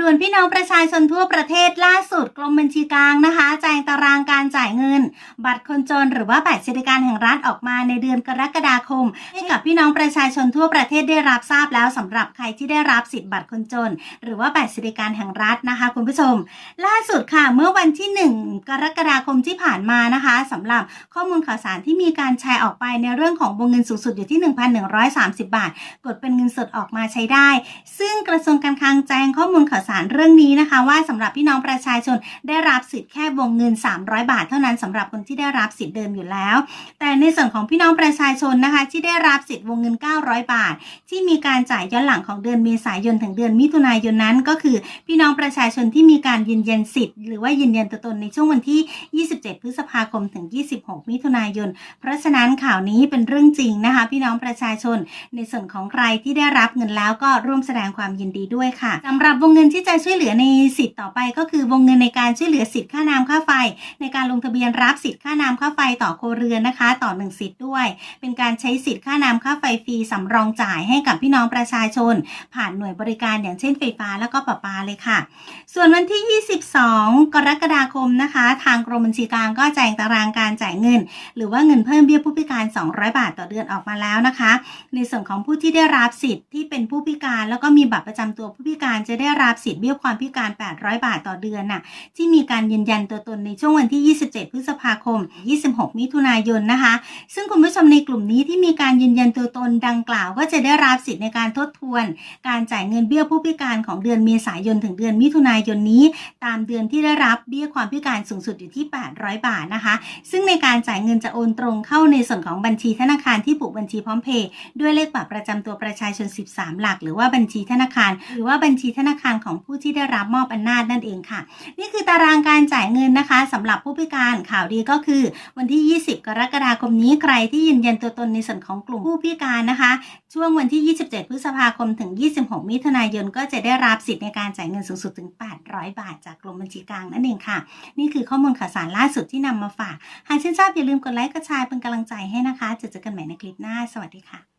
ด่วนพี่น้องประชาชนทั่วประเทศล่าสุดกรมบัญชีกลางนะคะแจงตารางการจ่ายเงิน บัตรคนจนหรือว่าบัตรสวัสดิการแห่งรัฐออกมาในเดือนกรกฎาคม ให้กับพี่น้องประชาชนทั่วประเทศได้รับทราบแล้วสำหรับใครที่ได้รับสิทธิ์บัตรคนจน หรือว่าบัตรสวัสดิการแห่งรัฐนะคะ คุณผู้ชม ล่าสุดค่ะเมื่อวันที่ 1 กรกฎาคมที่ผ่านมานะคะสำหรับข้อมูลข่าวสารที่มีการแชร์ออกไปในเรื่องของวงเงินสูงสุดอยู่ที่ 1,130 บาท กดเป็นเงินสดออกมาใช้ได้ ซึ่งกระทรวงการคลังแจ้งข้อมูลข่าวสารเรื่องนี้นะคะ ว่าสำหรับพี่น้องประชาชนได้รับสิทธิ์แค่วงเงิน 300 บาท เท่านั้นสำหรับคนที่ได้รับสิทธิ์เดิมอยู่แล้ว แต่ในส่วนของพี่น้องประชาชนนะคะ ที่ได้รับสิทธิ์วงเงิน 900 บาท ที่มีการจ่ายย้อนหลังของเดือนเมษายนถึงเดือนมิถุนายนนั้น ก็คือพี่น้องประชาชนที่มีการยืนยันสิทธิ์หรือว่ายืนยันตัวตนในช่วงวันที่ 27 พฤษภาคมถึง 26 มิถุนายน เพราะฉะนั้นข่าวนี้เป็นเรื่องจริงนะคะ พี่น้องประชาชนในส่วนของใครที่ได้รับเงินแล้วก็ร่วมแสดงความยินดีด้วยค่ะสำหรับวงเงินที่จะช่วยเหลือในสิทธิ์ต่อไป ก็คือวงเงินในการช่วยเหลือสิทธิ์ค่าน้ำค่าไฟ ในการลงทะเบียนรับสิทธิ์ค่าน้ำค่าไฟต่อครัวเรือนนะคะ ต่อหนึ่งสิทธิ์ด้วย เป็นการใช้สิทธิ์ค่าน้ำค่าไฟฟรีสำรองจ่ายให้กับพี่น้องประชาชน ผ่านหน่วยบริการอย่างเช่นไฟฟ้าแล้วก็ประปาเลยค่ะ ส่วนวันที่ 22 กรกฎาคมนะคะ ทางกรมบัญชีกลางก็แจงตารางการจ่ายเงิน หรือว่าเงินเพิ่มเบี้ยผู้พิการ 200 บาทต่อเดือนออกมาแล้วนะคะ ในส่วนของผู้ที่ได้รับสิทธิ์ที่เป็นผู้พิการ แล้วก็มีบัตรประจำตัวผู้พิการจะได้รับสิทธิ์เบี้ยความพิการ 800 บาทต่อเดือนน่ะที่มีการยืนยันตัวตนในช่วงวันที่ 27 พฤษภาคม 26 มิถุนายนนะคะ ซึ่งคุณผู้ชมในกลุ่มนี้ที่มีการยืนยันตัวตนดังกล่าวก็จะได้รับสิทธิ์ในการทดทวน การจ่ายเงินเบี้ยผู้พิการของเดือนเมษายนถึงเดือนมิถุนายนนี้ ตามเดือนที่ได้รับเบี้ยความพิการสูงสุดอยู่ที่ 800 บาทนะคะ ซึ่งในการจ่ายเงินจะโอนตรงเข้าในส่วนของบัญชีธนาคารที่ผูกบัญชีพร้อมเพย์ด้วยเลขบัตรประจำตัวประชาชน 13 หลัก หรือว่าบัญชีธนาคาร หรือว่าบัญชีธนาคารของผู้ที่ได้รับมอบอำนาจนั่นเองค่ะ นี่คือตารางการจ่ายเงินนะคะสำหรับผู้พิการข่าวดีก็คือ วันที่ 20 กรกฎาคมนี้ใครที่ยืนยันตัวตนในส่วนของกลุ่มผู้พิการนะคะ ช่วงวันที่ 27 พฤษภาคมถึง 26 มิถุนายน ก็จะได้รับสิทธิ์ในการจ่ายเงินสูงสุดถึง 800 บาท จากกรมบัญชีกลางนั่นเองค่ะ นี่คือข้อมูลข่าวสารล่าสุดที่นำมาฝากหากชื่นชอบอย่าลืมกดไลค์กดแชร์เป็นกำลังใจให้นะคะจะเจอกันใหม่ในคลิปหน้า สวัสดีค่ะ